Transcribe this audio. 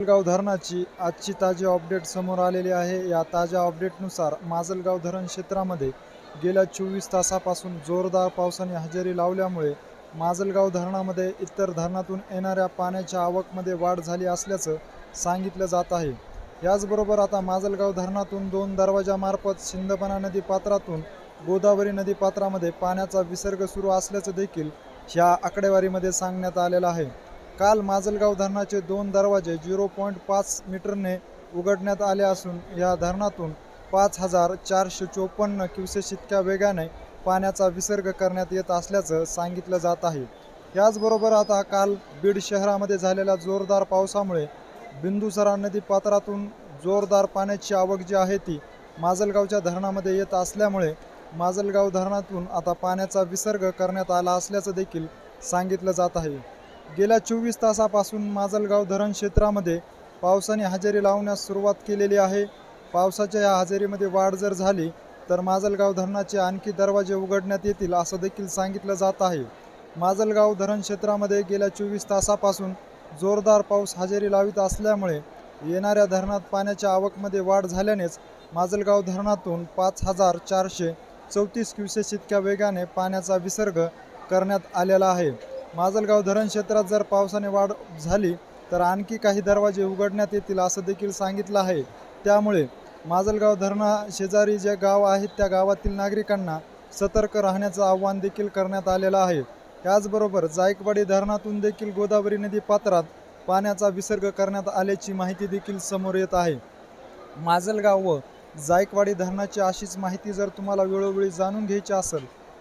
माजलगाव धरणाची आजची ताजी अपडेट समोर आलेली आहे. या ताज्या अपडेटनुसार माजलगाव धरण क्षेत्रामध्ये गेल्या चोवीस तासापासून जोरदार पावसाने हजेरी लावल्यामुळे माजलगाव धरणामध्ये इतर धरणातून येणाऱ्या पाण्याच्या आवकमध्ये वाढ झाली असल्याचं सांगितलं जात आहे. याचबरोबर आता माजलगाव धरणातून दोन दरवाजामार्फत शिंदपणा नदी पात्रातून गोदावरी नदी पात्रामध्ये पाण्याचा विसर्ग सुरू असल्याचं देखील ह्या आकडेवारीमध्ये सांगण्यात आलेलं आहे. काल माजलगाव धरणाचे दोन दरवाजे झिरो पॉईंट पाच मीटरने उघडण्यात आले असून या धरणातून पाच हजार चारशे चोपन्न क्युसेस इतक्या वेगाने पाण्याचा विसर्ग करण्यात येत असल्याचं सांगितलं जात आहे. याचबरोबर आता काल बीड शहरामध्ये झालेल्या जोरदार पावसामुळे बिंदुसरा नदी पात्रातून जोरदार पाण्याची आवक जी आहे ती माजलगावच्या धरणामध्ये येत असल्यामुळे माजलगाव धरणातून आता पाण्याचा विसर्ग करण्यात आला असल्याचं देखील सांगितलं जात आहे. गेल्या चोवीस तासापासून माजलगाव धरण क्षेत्रामध्ये पावसाने हजेरी लावण्यास सुरुवात केलेली आहे. पावसाच्या या हजेरीमध्ये वाढ जर झाली तर माजलगाव धरणाचे आणखी दरवाजे उघडण्यात येतील असं देखील सांगितलं जात आहे. माजलगाव धरण क्षेत्रामध्ये गेल्या चोवीस तासापासून जोरदार पाऊस हजेरी लावित असल्यामुळे येणाऱ्या धरणात पाण्याच्या आवकमध्ये वाढ झाल्यानेच माजलगाव धरणातून पाच हजार चारशे चौतीस क्युसेस इतक्या वेगाने पाण्याचा विसर्ग करण्यात आलेला आहे. माजलगाव धरण क्षेत्रात जर पावसाने वाढ झाली तर आणखी काही दरवाजे उघडण्यात येतील असं देखील सांगितलं आहे. त्यामुळे माजलगाव धरणा शेजारी जे गाव आहेत त्या गावातील नागरिकांना सतर्क राहण्याचं आव्हान देखील करण्यात आलेलं आहे. त्याचबरोबर जायकवाडी धरणातून देखील गोदावरी नदी पात्रात पाण्याचा विसर्ग करण्यात आल्याची माहिती देखील समोर येत आहे. माजलगाव व जायकवाडी धरणाची अशीच माहिती जर तुम्हाला वेळोवेळी जाणून घ्यायची असेल